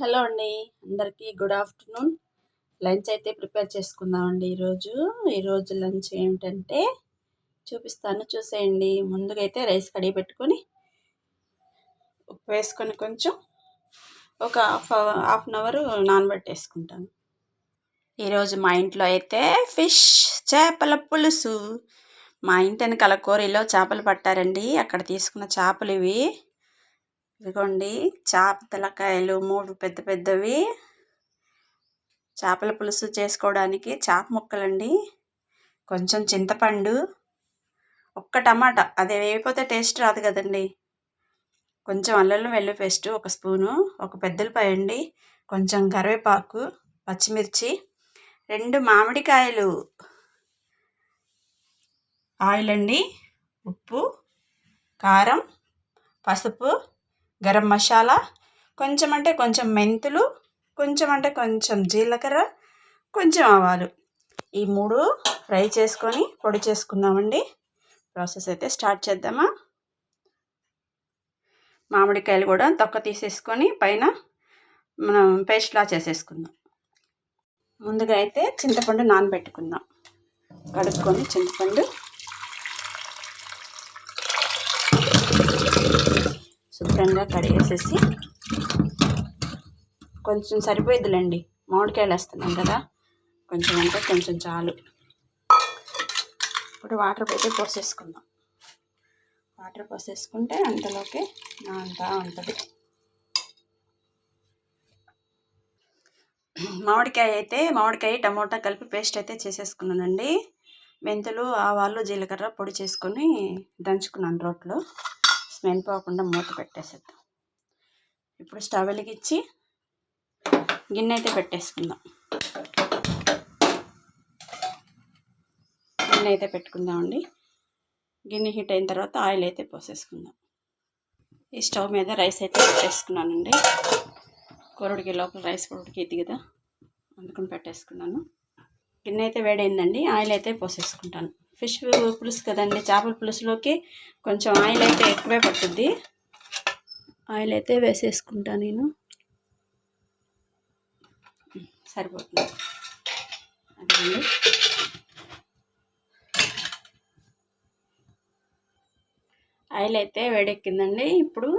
Hello అండి. అందరికీ good afternoon. Lunch అయితే ప్రిపేర్ చేసుకుందామండి ఈరోజు. ఈరోజు లంచ్ ఏమిటంటే చూపిస్తాను చూసేయండి. ముందుగా అయితే రైస్ కడిగి పెట్టుకొని ఉప్పు వేసుకొని కొంచెం ఒక హాఫ్ హాఫ్ అన్ అవర్ నానబెట్టేసుకుంటాను. ఈరోజు మా ఇంట్లో అయితే ఫిష్ చేపల పులుసు. మా ఇంటి వెనకాల కూరలో చేపలు పట్టారండి. అక్కడ తీసుకున్న చేపలు ఇవి. ఇదిగోండి చేపతలకాయలు మూడు పెద్ద పెద్దవి. చేపల పులుసు చేసుకోవడానికి చేప ముక్కలండి. కొంచెం చింతపండు ఒక్క టమాటా. అది వేయకపోతే టేస్ట్ రాదు కదండి. కొంచెం అల్లం వెల్లు పేస్ట్ ఒక స్పూను ఒక పెద్దలపాయ అండి. కొంచెం కరివేపాకు పచ్చిమిర్చి రెండు మామిడికాయలు ఆయిల్ అండి ఉప్పు కారం పసుపు గరం మసాలా కొంచెం అంటే కొంచెం మెంతులు కొంచెం అంటే కొంచెం జీలకర్ర కొంచెం ఆవాలు. ఈ మూడు ఫ్రై చేసుకొని పొడి చేసుకుందామండి. ప్రాసెస్ అయితే స్టార్ట్ చేద్దామా? మామిడికాయలు కూడా తొక్క తీసేసుకొని పైన మనం పేస్ట్లా చేసేసుకుందాం. ముందుగా అయితే చింతపండు నానబెట్టుకుందాం. కడుక్కొని చింతపండు శుభ్రంగా కడిగేసేసి కొంచెం సరిపోయిద్దిలేండి. మామిడికాయలు వేస్తున్నాం కదా కొంచెం అంటే కొంచెం చాలు. ఇప్పుడు వాటర్ పెట్టి పోసేసుకుందాం. వాటర్ పోసేసుకుంటే అంతలోకి అంతా ఉంటుంది. మామిడికాయ అయితే మామిడికాయ టమోటా కలిపి పేస్ట్ అయితే చేసేసుకున్నానండి. మెంతులు ఆవాలు జీలకర్ర పొడి చేసుకొని దంచుకున్నాను రోట్లో. స్మెల్ పోకుండా మూత పెట్టేసేద్దాం. ఇప్పుడు స్టవ్ వెలిగించి గిన్నె అయితే పెట్టేసుకుందాం. గిన్నె అయితే పెట్టుకుందామండి. గిన్నె హీట్ అయిన తర్వాత ఆయిల్ అయితే పోసేసుకుందాం. ఈ స్టవ్ మీద రైస్ అయితే పెట్టేసుకున్నానండి. కూరడికి లోపల రైస్ కూరడికి ఇది కదా అందుకని పెట్టేసుకున్నాను. గిన్నె అయితే వేడైందండి ఆయిల్ అయితే పోసేసుకుంటాను. ఫిష్ పులుసు కదండి చేపల పులుసులోకి కొంచెం ఆయిల్ అయితే ఎక్కువే పట్టుద్ది. ఆయిల్ అయితే వేసేసుకుంటా నేను. సరిపోతుంది. అదండి ఆయిల్ అయితే వేడెక్కిందండి. ఇప్పుడు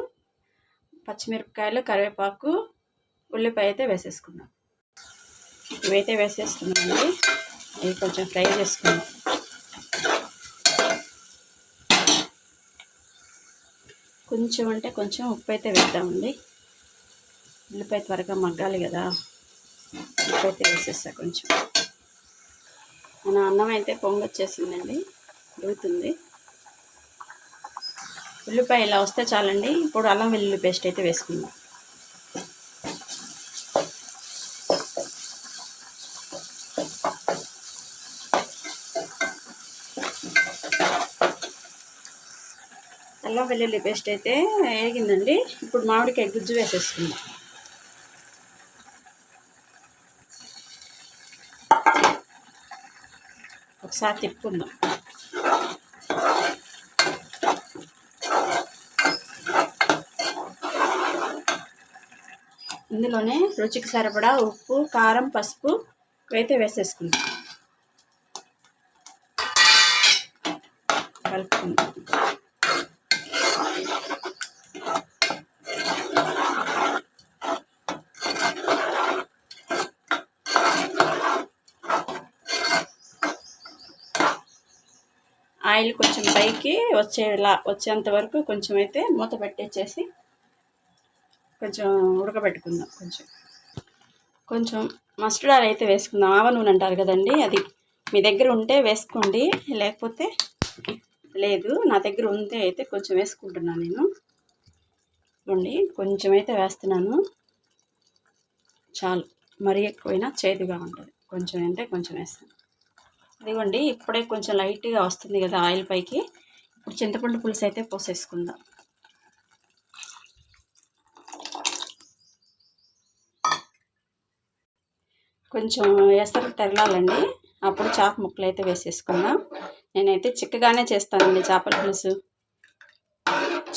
పచ్చిమిరపకాయలు కరివేపాకు ఉల్లిపాయ అయితే వేసేసుకుందాం. ఇవైతే వేసేసుకున్నామండి ఇవి కొంచెం ఫ్రై చేసుకుందాం. కొంచెం అంటే కొంచెం ఉప్పు అయితే వేద్దామండి. ఉల్లిపాయ త్వరగా మగ్గాలి కదా. ఉప్పు అయితే వేసేస్తా కొంచెం. మన అన్నం అయితే పొంగొచ్చేసిందండి. ఉడుగుతుంది ఉల్లిపాయ ఇలా వస్తే చాలండి. ఇప్పుడు అల్లం వెల్లుల్లి పేస్ట్ అయితే వేసుకుందాం. అల్లం వెల్లుల్లి పేస్ట్ అయితే వేగిందండి. ఇప్పుడు మామిడికాయ గుజ్జు వేసేసుకుందాం. ఒకసారి తిప్పుకుందాం. ఇందులోనే రుచికి సరిపడా ఉప్పు కారం పసుపు అయితే వేసేసుకుందాం. కలుపుకుందాం. ఆయిల్ కొంచెం పైకి వచ్చేలా వచ్చేంత వరకు కొంచెం అయితే మూత పెట్టేసేసి కొంచెం ఉడకబెట్టుకుందాం కొంచెం. కొంచెం మస్టర్డ్ ఆయిల్ అయితే వేసుకుందాం. ఆవ నూనె అంటారు కదండి అది మీ దగ్గర ఉంటే వేసుకోండి లేకపోతే లేదు నా దగ్గర ఉంటే అయితే కొంచెం వేసుకుంటున్నాను నేను. ఇవ్వండి కొంచెం అయితే వేస్తున్నాను. చాలు మరీ ఎక్కువైనా చేదుగా ఉంటుంది. కొంచెం అంటే కొంచెం వేస్తాను. ఇదిగోండి ఇప్పుడే కొంచెం లైట్గా వస్తుంది కదా ఆయిల్ పైకి. ఇప్పుడు చింతపండు పులుసు అయితే పోసేసుకుందాం. కొంచెం ఎసరు తెరలాలండి. అప్పుడు చేప ముక్కలు అయితే వేసేసుకుందాం. నేనైతే చిక్కగానే చేస్తానండి చేపల పులుసు.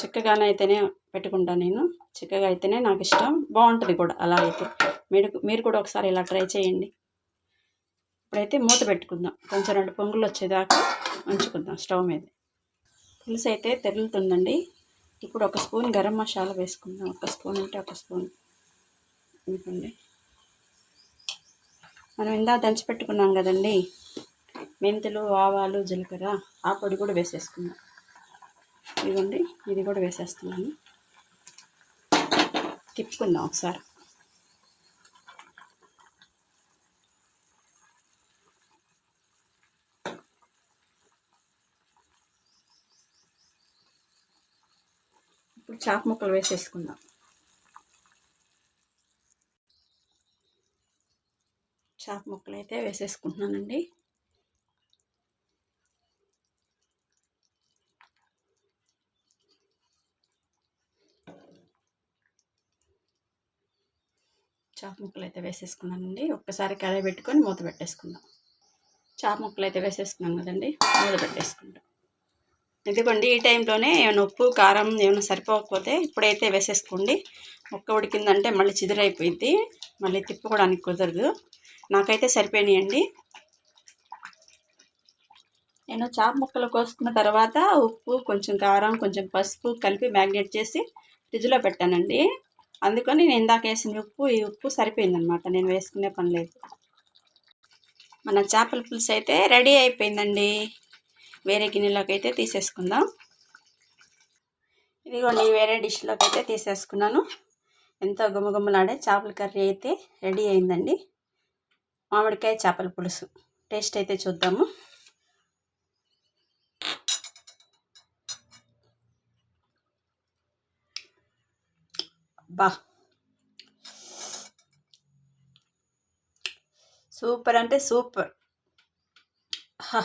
చిక్కగానే అయితేనే పెట్టుకుంటాను నేను. చిక్కగా అయితేనే నాకు ఇష్టం. బాగుంటుంది కూడా అలా అయితే. మీరు మీరు కూడా ఒకసారి ఇలా ట్రై చేయండి. ఇప్పుడైతే మూత పెట్టుకుందాం. కొంచెం రెండు పొంగులు వచ్చేదాకా ఉంచుకుందాం స్టవ్ మీద. పులుసు అయితే తెరులుతుందండి. ఇప్పుడు ఒక స్పూన్ గరం మసాలా వేసుకుందాం. ఒక స్పూన్ అంటే ఒక స్పూన్. ఇంకండి మనం ఇందా దంచి పెట్టుకున్నాం కదండి. మెంతులు ఆవాలు జీలకర్ర ఆ పొడి కూడా వేసేసుకుందాం. ఇదిగోండి ఇది కూడా వేసేస్తున్నాను. తిప్పుకుందాం ఒకసారి. చాప ముక్కలు వేసేసుకుందాం. చాప ముక్కలు అయితే వేసేసుకుంటున్నానండి. చాప ముక్కలు అయితే వేసేసుకున్నానండి. ఒక్కసారి కడాయి పెట్టుకొని మూత పెట్టేసుకుందాం. చాప ముక్కలు అయితే వేసేసుకున్నాం కదండి. మూత పెట్టేసుకుంటాం ఇదిగోండి ఈ టైంలోనే ఏమైనా ఉప్పు కారం ఏమైనా సరిపోకపోతే ఇప్పుడైతే వేసేసుకోండి. ముక్క ఉడికిందంటే మళ్ళీ చిదురైపోయింది. మళ్ళీ తిప్పుకోవడానికి కుదరదు. నాకైతే సరిపోయినాయండి. నేను చాప ముక్కలు కోసుకున్న తర్వాత ఉప్పు కొంచెం కారం కొంచెం పసుపు కలిపి మ్యాగ్నేట్ చేసి ఫ్రిడ్జ్లో పెట్టానండి. అందుకని నేను ఇందాక వేసిన ఉప్పు ఈ ఉప్పు సరిపోయిందనమాట నేను వేసుకునే పని లేదు. మన చేపల పులుసు అయితే రెడీ అయిపోయిందండి. వేరే గిన్నెలోకి అయితే తీసేసుకుందాం. ఇదిగోండి వేరే డిష్లోకి అయితే తీసేసుకున్నాను. ఎంతో గుమగుమలాడే చేపల కర్రీ అయితే రెడీ అయిందండి. మామిడికాయ చేపల పులుసు. టేస్ట్ అయితే చూద్దాము. బా సూపర్ అంటే సూపర్. హా!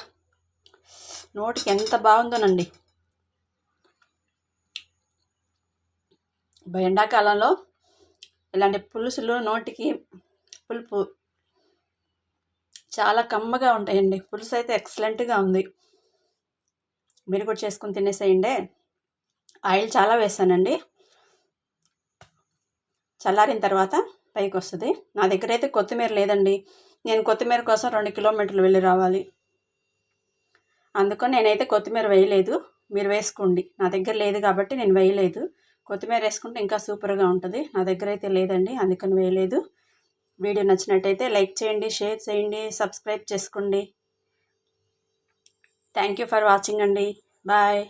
నోటికి ఎంత బాగుందోనండి. ఎండాకాలంలో ఇలాంటి పులుసులు నోటికి పులుపు చాలా కమ్మగా ఉంటాయండి. పులుసు అయితే ఎక్సలెంట్గా ఉంది. మీరు కూడా చేసుకుని తినేసేయండి. ఆయిల్ చాలా వేసానండి. చల్లారిన తర్వాత పైకి వస్తుంది నా దగ్గర అయితే కొత్తిమీర లేదండి. నేను కొత్తిమీర కోసం రెండు కిలోమీటర్లు వెళ్ళి రావాలి. అందుకని నేనైతే కొత్తిమీర వేయలేదు. మీరు వేసుకోండి. నా దగ్గర లేదు కాబట్టి నేను వేయలేదు. కొత్తిమీర వేసుకుంటే ఇంకా సూపర్గా ఉంటుంది. నా దగ్గర అయితే లేదండి అందుకని వేయలేదు. వీడియో నచ్చినట్టయితే లైక్ చేయండి షేర్ చేయండి సబ్స్క్రైబ్ చేసుకోండి. థ్యాంక్ యూ ఫర్ వాచింగ్ అండి. బాయ్.